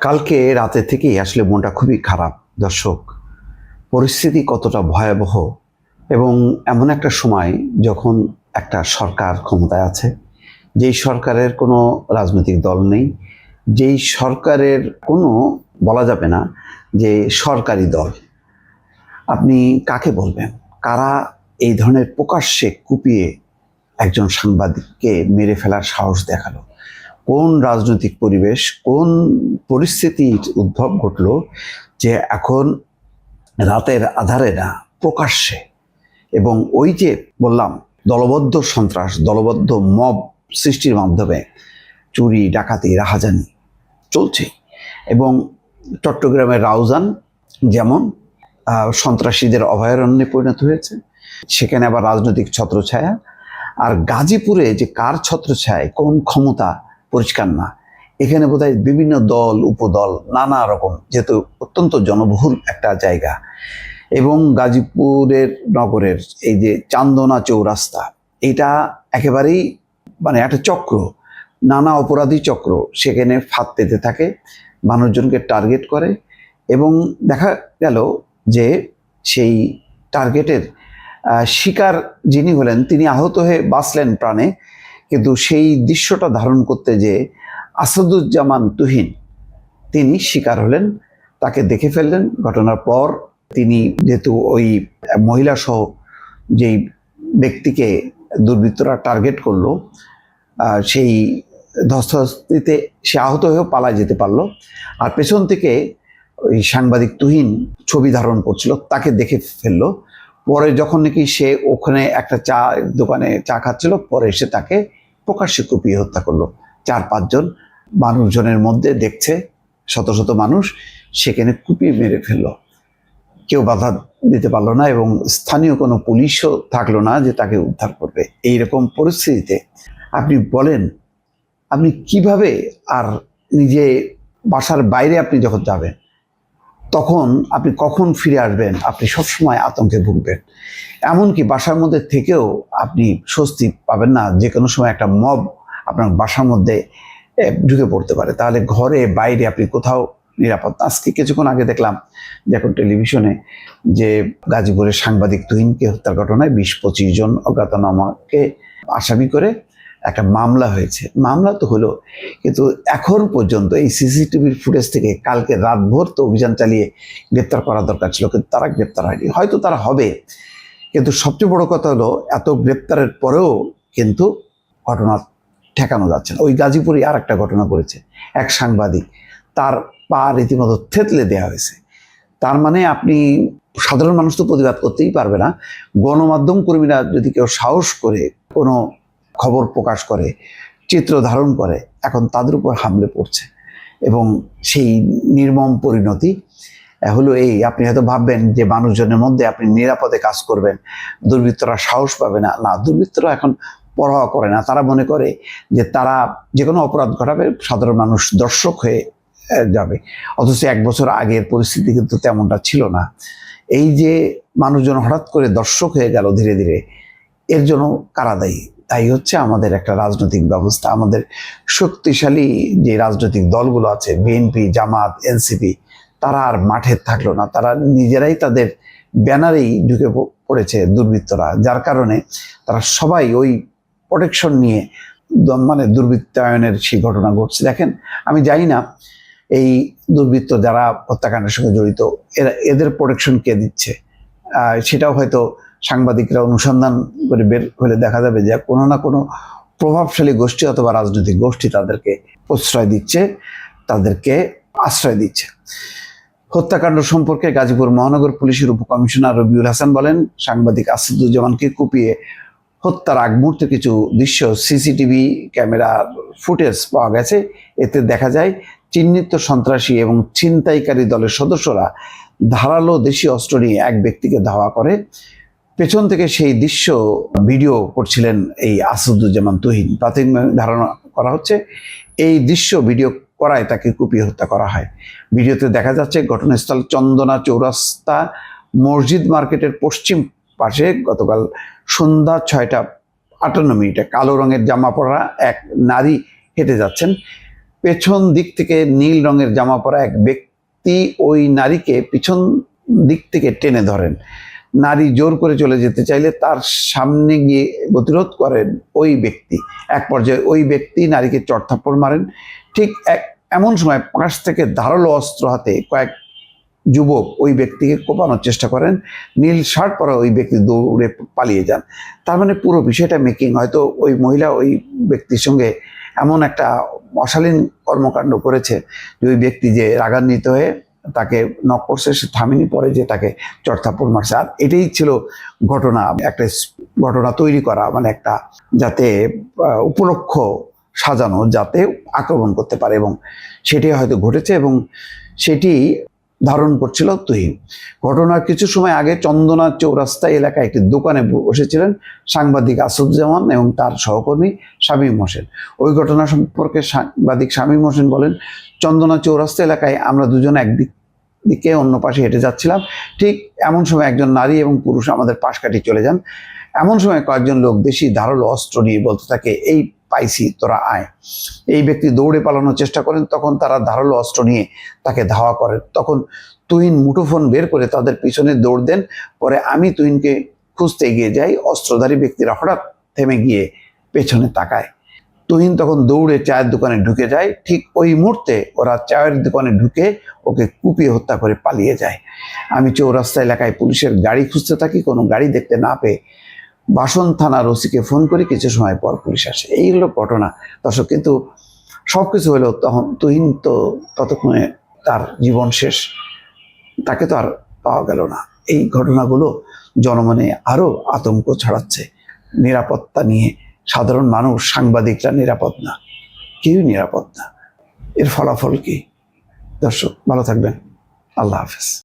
কালকে রাতে থেকেই আসলে মনটা খুবই খারাপ, দর্শক। পরিস্থিতি কতটা ভয়াবহ এবং এমন একটা সময় যখন একটা সরকার ক্ষমতায় আছে, যেই সরকারের কোনো রাজনৈতিক দল নেই, যেই সরকারের কোনো বলা যাবে না যে সরকারি দল। আপনি কাকে বলবেন? কারা এই ধরনের প্রকাশ্যে কুপিয়ে একজন সাংবাদিককে মেরে ফেলার সাহস দেখাল? কোন রাজনৈতিক পরিবেশ, কোন পরিস্থিতির উদ্ভব ঘটলো যে এখন রাতের আধারে না, প্রকাশ্যে। এবং ওই যে বললাম, দলবদ্ধ সন্ত্রাস, দলবদ্ধ মব সৃষ্টির মাধ্যমে চুরি, ডাকাতি, রাহাজানি চলছে। এবং চট্টগ্রামের রাউজান যেমন সন্ত্রাসীদের অভয়ারণ্যে পরিণত হয়েছে, সেখানে আবার রাজনৈতিক ছত্রছায়া। আর গাজীপুরে যে কার ছত্রছায়, কোন ক্ষমতা পরিষ্কার না। এখানে বোধহয় বিভিন্ন দল, উপদল, নানা রকম, যেহেতু অত্যন্ত জনবহুল একটা জায়গা। এবং গাজীপুরের নগরের এই যে চান্দনা চৌরাস্তা, এটা একেবারেই মানে একটা চক্র, নানা অপরাধী চক্র সেখানে ফাঁদ পেতে থাকে, মানুষজনকে টার্গেট করে এবং দেখা গেল যে সেই টার্গেটের শিকার যিনি হলেন, তিনি আহত হয়ে বাঁচলেন প্রাণে। কিন্তু সেই দৃশ্যটা ধারণ করতে যে আসাদুজ্জামান তুহিন, তিনি শিকার হলেন, তাকে দেখে ফেললেন। ঘটনার পর তিনি যেহেতু ওই মহিলা সহ যেই ব্যক্তিকে দুর্বৃত্তরা টার্গেট করল সেই ধস্তাধস্তিতে সে আহত হয়েও পালায় যেতে পারল। আর পেছন থেকে ওই সাংবাদিক তুহিন ছবি ধারণ করছিল, তাকে দেখে ফেলল। পরে যখন নাকি সে ওখানে একটা চা দোকানে চা খাচ্ছিল, পরে এসে তাকে প্রকাশ্যে কুপিয়ে হত্যা করল। চার পাঁচজন মানুষজনের মধ্যে দেখছে শত শত মানুষ সেখানে কুপিয়ে মেরে ফেলল। কেউ বাধা দিতে পারল না এবং স্থানীয় কোনো পুলিশও থাকল না যে তাকে উদ্ধার করবে। এই রকম পরিস্থিতিতে আপনি বলেন, আপনি কীভাবে আর নিজে বাসার বাইরে আপনি যখন যাবেন তখন আপনি কখন ফিরে আসবেন? আপনি সবসময় আতঙ্কে ভুগবেন। এমনকি বাসার মধ্যে থেকেও আপনি স্বস্তি পাবেন না, যে কোনো সময় একটা মব আপনার বাসার মধ্যে ঢুকে পড়তে পারে। তাহলে ঘরে, বাইরে আপনি কোথাও নিরাপদ না। আজকে কিছুক্ষণ আগে দেখলাম যে এখন টেলিভিশনে যে গাজীপুরের সাংবাদিক তুহিনকে হত্যার ঘটনায় বিশ পঁচিশ জন অজ্ঞাতনামাকে আসামি করে একটা মামলা হয়েছে। মামলা তো হলো, কিন্তু এখন পর্যন্ত এই সিসিটিভির ফুটেজ থেকে কালকে রাতভর তো অভিযান চালিয়ে গ্রেপ্তার করা দরকার ছিল, কিন্তু তারা গ্রেপ্তার হয়নি। হয়তো তারা হবে, কিন্তু সবচেয়ে বড় কথা হলো, এত গ্রেপ্তারের পরেও কিন্তু ঘটনা ঠেকানো যাচ্ছে না। ওই গাজীপুরে আর একটা ঘটনা করেছে এক সাংবাদিক, তার পা রীতিমতো থেতলে দেওয়া হয়েছে। তার মানে আপনি সাধারণ মানুষ তো প্রতিবাদ করতেই পারবে না। গণমাধ্যম কর্মীরা যদি কেউ সাহস করে কোনো খবর প্রকাশ করে, চিত্র ধারণ করে, এখন তাদের উপর হামলে পড়ছে। এবং সেই নির্মম পরিণতি হলো এই, আপনি হয়তো ভাববেন যে মানুষজনের মধ্যে আপনি নিরাপদে কাজ করবেন, দুর্বৃত্তরা সাহস পাবে না। না, দুর্বৃত্তরা এখন পরোয়া করে না। তারা মনে করে যে তারা যে কোনো অপরাধ ঘটাবে, সাধারণ মানুষ দর্শক হয়ে যাবে। অথচ এক বছর আগের পরিস্থিতি কিন্তু তেমনটা ছিল না। এই যে মানুষজন হঠাৎ করে দর্শক হয়ে গেল ধীরে ধীরে, এর জন্য কারা দায়ী? তাই হচ্ছে আমাদের একটা রাজনৈতিক ব্যবস্থা, আমাদের শক্তিশালী যে রাজনৈতিক দলগুলো আছে বিএনপি জামাত এনসিপি তারা আর মাঠে থাকল না। তারা নিজেরাই তাদের ব্যানারেই ঢুকে পড়েছে দুর্বৃত্তরা, যার কারণে তারা সবাই ওই প্রোটেকশন নিয়ে মানে দুর্বৃত্তায়নের সেই ঘটনা ঘটছে। দেখেন, আমি জানি না এই দুর্বৃত্ত যারা হত্যাকাণ্ডের সঙ্গে জড়িত, এরা, এদের প্রোটেকশন কে দিচ্ছে? সেটাও হয়তো সাংবাদিকরা অনুসন্ধান করে বের হলে দেখা যাবে যে কোনো না কোনো প্রভাবশালী গোষ্ঠী অথবা রাজনৈতিক গোষ্ঠী তাদেরকে প্রশ্রয় দিচ্ছে, তাদেরকে আশ্রয় দিচ্ছে। হত্যাকাণ্ড সম্পর্কে গাজীপুর মহানগর পুলিশের উপকমিশনার রবিউল হাসান বলেন, সাংবাদিক আসিদুজ্জামানকে কুপিয়ে হত্যার আগ মুহূর্তে কিছু দৃশ্য, সিসিটিভি ক্যামেরার ফুটেজ পাওয়া গেছে। এতে দেখা যায়, চিহ্নিত সন্ত্রাসী এবং ছিনতাইকারী দলের সদস্যরা ধারালো দেশীয় অস্ত্র নিয়ে এক ব্যক্তিকে ধাওয়া করে। পেছন থেকে সেই দৃশ্য ভিডিও করছিলেন এই আসাদুজ্জামান তুহিন। প্রাথমিক ধারণা করা হচ্ছে এই দৃশ্য ভিডিও করায় তাকে কুপিয়ে হত্যা করা হয়। ভিডিওতে দেখা যাচ্ছে ঘটনাস্থল চন্দনা চৌরাস্তা মসজিদ মার্কেটের পশ্চিম পাশে গতকাল সন্ধ্যা ছয়টা আটান্ন মিনিটে কালো রঙের জামা পরা এক নারী হেঁটে যাচ্ছেন। পেছন দিক থেকে নীল রঙের জামা পরা এক ব্যক্তি ওই নারীকে পিছন দিক থেকে টেনে ধরেন। নারী জোর করে চলে যেতে চাইলে তার সামনে গিয়ে প্রতিরোধ করেন ওই ব্যক্তি। এক পর্যায়ে ওই ব্যক্তি নারীকে চড়থাপ্পড় মারেন। ঠিক এক, এমন সময় পাশ থেকে ধারালো অস্ত্র হাতে কয়েক যুবক ওই ব্যক্তিকে কোপানোর চেষ্টা করেন। নীল শার্ট পরা ওই ব্যক্তি দৌড়ে পালিয়ে যান। তার মানে পুরো বিষয়টা মেকিং। হয়তো ওই মহিলা ওই ব্যক্তির সঙ্গে এমন একটা অশালীন কর্মকাণ্ড করেছে যে ওই ব্যক্তি যে রাগান্বিত হয়ে তাকে নক করছে, সে থামেনি পরে যে তাকে চড়থাপ্পড় মারছে। আর এটাই ছিল ঘটনা, একটা ঘটনা তৈরি করা মানে একটা যাতে উপলক্ষ সাজানো, যাতে আক্রমণ করতে পারে এবং সেটি হয়তো ঘটেছে এবং সেটি ধারণ করছিল তুহিন। ঘটনার কিছু সময় আগে চন্দনা চৌরাস্তা এলাকায় একটি দোকানে বসেছিলেন সাংবাদিক আসাদুজ্জামান এবং তার সহকর্মী শামীম হোসেন। ওই ঘটনা সম্পর্কে সাংবাদিক শামীম হোসেন বলেন, চন্দনা চৌরাস্তা এলাকায় আমরা দুজন একদিক দিকে অন্য পাশে হেঁটে যাচ্ছিলাম। ঠিক এমন সময় একজন নারী এবং পুরুষ আমাদের পাশ কাটিয়ে চলে যান। এমন সময় কয়েকজন লোক দেশি ধারালো অস্ত্র নিয়ে বলতে থাকে, এই পাইছি, তোরা আয়। এই ব্যক্তি দৌড়ে পালানোর চেষ্টা করেন, তখন তারা ধারালো অস্ত্র নিয়ে তাকে ধাওয়া করেন। তখন তুহিন মুঠোফোন বের করে তাদের পিছনে দৌড় দেন। পরে আমি তুহিনকে খুঁজতে এগিয়ে যাই। অস্ত্রধারী ব্যক্তিরা হঠাৎ থেমে গিয়ে পেছনে তাকায়। তুহিন তখন দৌড়ে চায়ের দোকানে ঢুকে যায়। ঠিক ওই মুহূর্তে ওরা চায়ের দোকানে ঢুকে ওকে কুপিয়ে হত্যা করে পালিয়ে যায়। আমি চৌরাস্তা এলাকায় পুলিশের গাড়ি খুঁজতে থাকি, কোনো গাড়ি দেখতে না পেয়ে বাসন থানার ওসিকে ফোন করি কিছু সময় পর পুলিশ আসে। এই হলো ঘটনা। দর্শক, কিন্তু সব কিছু হলো তখন তুহিন তো ততক্ষণে তার জীবন শেষ। তাকে তো আর পাওয়া গেল না। এই ঘটনাগুলো জনমনে আরও আতঙ্ক ছড়াচ্ছে। নিরাপত্তা নিয়ে সাধারণ মানুষ, সাংবাদিকরা নিরাপদ না। কেউই নিরাপদ না। এর ফলাফল কি? দর্শক, ভালো থাকবেন। আল্লাহ হাফেজ।